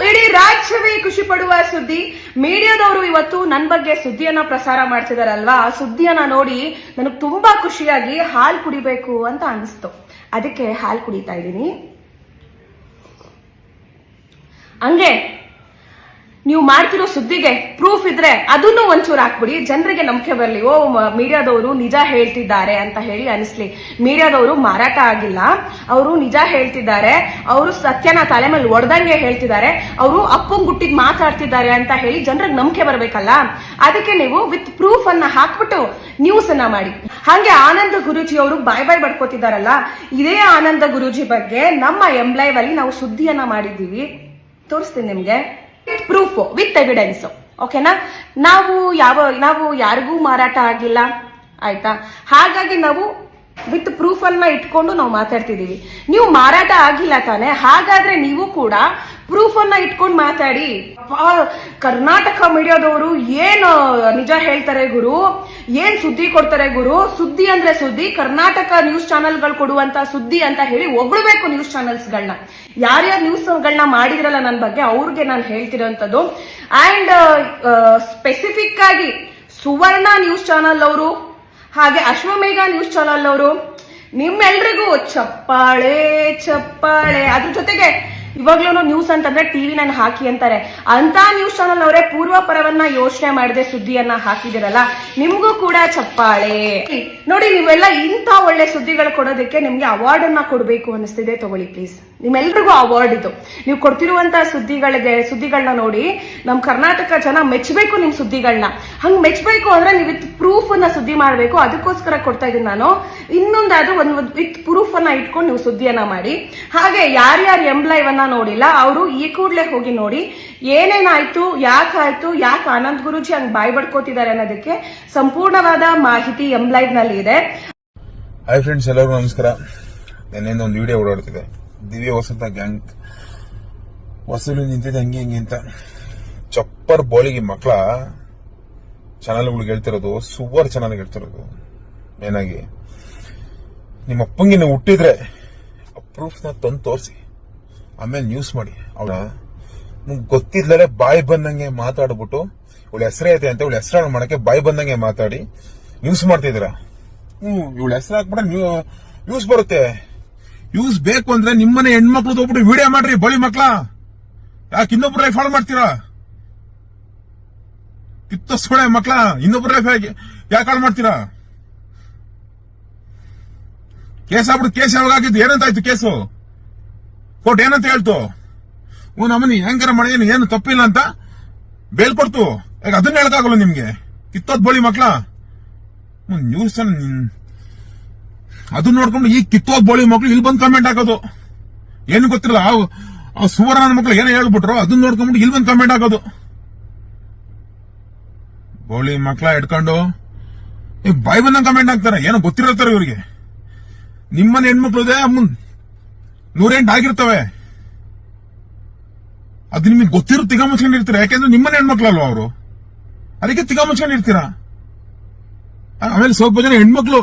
ಇಡೀ ರಾಜ್ಯವೇ ಖುಷಿ ಪಡುವ ಸುದ್ದಿ. ಮೀಡಿಯಾದವರು ಇವತ್ತು ನನ್ನ ಬಗ್ಗೆ ಸುದ್ದಿಯನ್ನ ಪ್ರಸಾರ ಮಾಡ್ತಿದಾರಲ್ವಾ? ಆ ಸುದ್ದಿಯನ್ನ ನೋಡಿ ನನಗೆ ತುಂಬಾ ಖುಷಿಯಾಗಿ ಹಾಲು ಕುಡಿಬೇಕು ಅಂತ ಅನಿಸ್ತು. ಅದಕ್ಕೆ ಹಾಲು ಕುಡಿತಾ ಇದ್ದೀನಿ. ಹಂಗೆ ನೀವು ಮಾಡ್ತಿರೋ ಸುದ್ದಿಗೆ ಪ್ರೂಫ್ ಇದ್ರೆ ಅದನ್ನು ಒಂಚೂರು ಹಾಕ್ಬಿಡಿ. ಜನರಿಗೆ ನಂಬಿಕೆ ಬರಲಿ. ಓ ಮೀಡಿಯಾದವರು ನಿಜ ಹೇಳ್ತಿದ್ದಾರೆ ಅಂತ ಹೇಳಿ ಅನಿಸ್ಲಿ. ಮೀಡಿಯಾದವರು ಮಾರಾಟ ಆಗಿಲ್ಲ. ಅವರು ನಿಜ ಹೇಳ್ತಿದ್ದಾರೆ. ಅವರು ಸತ್ಯನ ತಲೆ ಮೇಲೆ ಒಡ್ದಂಗೆ ಹೇಳ್ತಿದ್ದಾರೆ. ಅವರು ಅಪ್ಪಂಗ್ ಗುಟ್ಟಿಗೆ ಮಾತಾಡ್ತಿದ್ದಾರೆ ಅಂತ ಹೇಳಿ ಜನರಿಗೆ ನಂಬಿಕೆ ಬರಬೇಕಲ್ಲ? ಅದಕ್ಕೆ ನೀವು ವಿತ್ ಪ್ರೂಫ್ ಅನ್ನ ಹಾಕ್ಬಿಟ್ಟು ನ್ಯೂಸ್ ಅನ್ನ ಮಾಡಿ. ಹಾಗೆ ಆನಂದ ಗುರುಜಿ ಅವರು ಬಾಯ್ ಬಾಯ್ ಬಡ್ಕೋತಿದಾರಲ್ಲ ಇದೇ ಆನಂದ ಗುರುಜಿ ಬಗ್ಗೆ ನಮ್ಮ ಎಂಬ್ಲೈವ್ ಅಲ್ಲಿ ನಾವು ಸುದ್ದಿಯನ್ನ ಮಾಡಿದ್ದೀವಿ. ತೋರಿಸ್ತೀನಿ ನಿಮ್ಗೆ. ಪ್ರೂಫ್ ವಿತ್ ಎವಿಡೆನ್ಸ್ ಓಕೆನಾ ನಾವು ಯಾವ ನಾವು ಯಾರಿಗೂ ಮಾರಾಟ ಆಗಿಲ್ಲ. ಆಯ್ತಾ? ಹಾಗಾಗಿ ನಾವು ವಿತ್ ಪ್ರೂಫ್ ಅನ್ನ ಇಟ್ಕೊಂಡು ನಾವು ಮಾತಾಡ್ತಿದೀವಿ. ನೀವು ಮಾರಾಟ ಆಗಿಲ್ಲ ತಾನೆ, ಹಾಗಾದ್ರೆ ನೀವು ಕೂಡ ಪ್ರೂಫ್ ಅನ್ನ ಇಟ್ಕೊಂಡು ಮಾತಾಡಿ. ಕರ್ನಾಟಕ ಮೀಡಿಯಾದವರು ಏನು ನಿಜ ಹೇಳ್ತಾರೆ ಗುರು, ಏನ್ ಸುದ್ದಿ ಕೊಡ್ತಾರೆ ಗುರು, ಸುದ್ದಿ ಅಂದ್ರೆ ಸುದ್ದಿ, ಕರ್ನಾಟಕ ನ್ಯೂಸ್ ಚಾನೆಲ್ಗಳು ಕೊಡುವಂತ ಸುದ್ದಿ ಅಂತ ಹೇಳಿ ಹೊಗಳ್ಬೇಕು ನ್ಯೂಸ್ ಚಾನೆಲ್ಸ್ಗಳನ್ನ ಯಾರ್ಯಾರು ನ್ಯೂಸ್ಗಳನ್ನ ಮಾಡಿದ್ರಲ್ಲ ನನ್ನ ಬಗ್ಗೆ, ಅವ್ರಿಗೆ ನಾನು ಹೇಳ್ತಿರೋಂಥದ್ದು. ಅಂಡ್ ಸ್ಪೆಸಿಫಿಕ್ ಆಗಿ ಸುವರ್ಣ ನ್ಯೂಸ್ ಚಾನಲ್ ಅವರು ಹಾಗೆ ಅಶ್ವಮೇಘ ನ್ಯೂಸ್ ಚಾನಲ್ ಅವರು ನಿಮ್ಮೆಲ್ರಿಗೂ ಚಪ್ಪಾಳೆ ಚಪ್ಪಾಳೆ. ಅದ್ರ ಜೊತೆಗೆ ಇವಾಗ್ಲೂ ನ್ಯೂಸ್ ಅಂತಂದ್ರೆ ಟಿವಿ ನಾನು ಹಾಕಿ ಅಂತಾರೆ. ಅಂತ ನ್ಯೂಸ್ ಚಾನಲ್ ಅವರೇ ಪೂರ್ವ ಪರವನ್ನ ಯೋಚನೆ ಮಾಡದೆ ಸುದ್ದಿಯನ್ನ ಹಾಕಿದಿರಲ್ಲ. ನಿಮ್ಗೂ ಕೂಡ ಚಪ್ಪಾಳೆ. ನೋಡಿ, ನೀವೆಲ್ಲ ಇಂಥ ಒಳ್ಳೆ ಸುದ್ದಿಗಳು ಕೊಡೋದಕ್ಕೆ ನಿಮ್ಗೆ ಅವಾರ್ಡ್ ಅನ್ನ ಕೊಡಬೇಕು ಅನಿಸ್ತಿದೆ ತಗೊಳ್ಳಿ ಪ್ಲೀಸ್ ನಿಮ್ಮೆಲ್ರಿಗೂ ಅವಾರ್ಡ್ ಇದು. ನೀವು ಕೊಡ್ತಿರುವಂತ ಸುದ್ದಿಗಳಿಗೆ ಸುದ್ದಿಗಳನ್ನ ನೋಡಿ, ನಮ್ ಕರ್ನಾಟಕ ಜನ ಮೆಚ್ಚಬೇಕು ನಿಮ್ ಸುದ್ದಿಗಳನ್ನ ಹಂಗ್ ಮೆಚ್ಚಬೇಕು ಅಂದ್ರೆ ನೀವು ವಿತ್ ಪ್ರೂಫ್ ಅನ್ನ ಸುದ್ದಿ ಮಾಡಬೇಕು. ಅದಕ್ಕೋಸ್ಕರ ಕೊಡ್ತಾ ಇದ್ದೀನಿ ನಾನು. ಇನ್ನೊಂದಾದ್ರೂ ಒಂದು ವಿತ್ ಪ್ರೂಫ್ ಅನ್ನ ಇಟ್ಕೊಂಡು ನೀವು ಸುದ್ದಿಯನ್ನ ಮಾಡಿ. ಹಾಗೆ ಯಾರ್ಯಾರು ಎಂಬ್ಲೈವ್ ಅನ್ನ ನೋಡಿಲ್ಲ. ಅವರು ಈ ಕೂಡಲೇ ಹೋಗಿ ನೋಡಿ, ಏನೇನಾಯ್ತು ಯಾಕಾಯ್ತು ಯಾಕೆ ಆನಂದ್ ಗುರುಜಿ ಹಂಗ್ ಬಾಯ್ ಬಡ್ಕೋತಿದ್ದಾರೆ ಅನ್ನೋದಕ್ಕೆ ಸಂಪೂರ್ಣವಾದ ಮಾಹಿತಿ ಎಂಬ್ಲೈವ್ನಲ್ಲಿ ಇದೆ. ಹಾಯ್ ಫ್ರೆಂಡ್ಸ್ ಎಲ್ಲರಿಗೂ ನಮಸ್ಕಾರ. ನಿನ್ನೆ ಒಂದು ವಿಡಿಯೋ ಓಡಾಡ್ತಿದೆ. ದಿವ್ಯ ವಸಂತ ಗ್ಯಾಂಗ್ ವಸೂಲಿ ನಿಂತಿದೆ ಹಂಗೆ ಹಿಂಗೆ ಅಂತ. ಚಪ್ಪರ್ ಬೋಳಿಗೆ ಮಕ್ಕಳ ಚಾನಲ್ಗಳಿಗೆ ಹೇಳ್ತಿರೋದು, ಸುವರ್ ಚಾನಲ್ಗೆ ಹೇಳ್ತಿರೋದು. ಮೇನಾಗಿ ನಿಮ್ಮ ಅಪ್ಪಂಗೆ ನೀವು ಹುಟ್ಟಿದ್ರೆ ಪ್ರೂಫ್ನ ತಂದು ತೋರಿಸಿ. ಆಮೇಲೆ ನ್ಯೂಸ್ ಮಾಡಿ. ಅವಳ ಗೊತ್ತಿದ್ಲೇ ಬಾಯಿ ಬಂದಂಗೆ ಮಾತಾಡ್ಬಿಟ್ಟು ಇವಳ ಹೆಸರೇ ಐತೆ ಅಂತ ಇವಳ ಹೆಸರು ಮಾಡಕ್ಕೆ ಬಾಯಿ ಬಂದಂಗೆ ಮಾತಾಡಿ ನ್ಯೂಸ್ ಮಾಡ್ತಿದ್ದೀರಾ? ಹ್ಮ್ ಇವಳ ಹೆಸರು ಹಾಕ್ಬಿಟ್ರೆ ನ್ಯೂಸ್ ಬರುತ್ತೆ. ನ್ಯೂಸ್ ಬೇಕು ಅಂದ್ರೆ ನಿಮ್ಮನೆ ಹೆಣ್ಮಕ್ಳು ಹೋಗ್ಬಿಟ್ಟು ವಿಡಿಯೋ ಮಾಡ್ರಿ ಬಳಿ ಮಕ್ಳ. ಯಾಕೆ ಇನ್ನೊಬ್ರು ಲೈಫ್ ಹಾಳು ಮಾಡ್ತೀರಾ? ಕಿತ್ತಸ್ಕೊಳೆ ಮಕ್ಳ ಇನ್ನೊಬ್ರ ಯಾಕೆ ಹಾಳು ಮಾಡ್ತೀರಾ? ಕೇಸ್ ಆಗ್ಬಿಟ್ಟು ಕೇಸ್ ಯಾವಾಗ ಆಗಿದ್ದು ಏನಂತಾಯ್ತು ಕೇಸು? ಕೋರ್ಟ್ ಏನಂತ ಹೇಳ್ತು? ಓ ನಮ್ಮನಿ ಹೆಂಗಾರ ಮಾಡಿ ಏನು ತಪ್ಪಿಲ್ಲ ಅಂತ ಬೇಲ್ ಕೊಡ್ತು. ಈಗ ಅದನ್ನ ಹೇಳಕ್ಕಾಗಲ್ಲ ನಿಮ್ಗೆ? ಕಿತ್ತೋದ್ ಬಳಿ ಮಕ್ಳ? ನ್ಯೂಸ್ ಅದನ್ನ ನೋಡ್ಕೊಂಡು ಈ ಕಿತ್ತೋದ್ ಬೋಳಿ ಮಕ್ಳು ಇಲ್ಲಿ ಬಂದು ಕಮೆಂಟ್ ಹಾಕೋದು. ಏನು ಗೊತ್ತಿಲ್ಲ, ಆ ಆ ಸುವರ್ಣ ಮಕ್ಳು ಏನೋ ಹೇಳ್ಬಿಟ್ರು, ಅದನ್ನ ನೋಡ್ಕೊಂಡ್ಬಿಟ್ಟು ಇಲ್ಲಿ ಬಂದು ಕಮೆಂಟ್ ಹಾಕೋದು. ಬೋಳಿ ಮಕ್ಳ ಇಟ್ಕೊಂಡು ಬಾಯಿ ಬಂದಂಗೆ ಕಮೆಂಟ್ ಹಾಕ್ತಾರೆ. ಏನೋ ಗೊತ್ತಿರತ್ತಾರೆ ಇವರಿಗೆ. ನಿಮ್ಮನೆ ಹೆಣ್ಮಕ್ಳು ಇದೆ ಮುನ್ ನೂರೆಂಟು ಆಗಿರ್ತವೆ. ಅದು ನಿಮಗೆ ಗೊತ್ತಿರೋ ತಿಗ ಮುಚ್ಕೊಂಡಿರ್ತೀರ ಯಾಕೆಂದ್ರೆ ನಿಮ್ಮನ್ನ ಹೆಣ್ಮಕ್ಳಲ್ವ ಅವರು? ಅದಕ್ಕೆ ತಿಗ ಮುಚ್ಕೊಂಡಿರ್ತೀರಾ ಆಮೇಲೆ ಸ್ವಲ್ಪ ಜನ ಹೆಣ್ಮಕ್ಳು.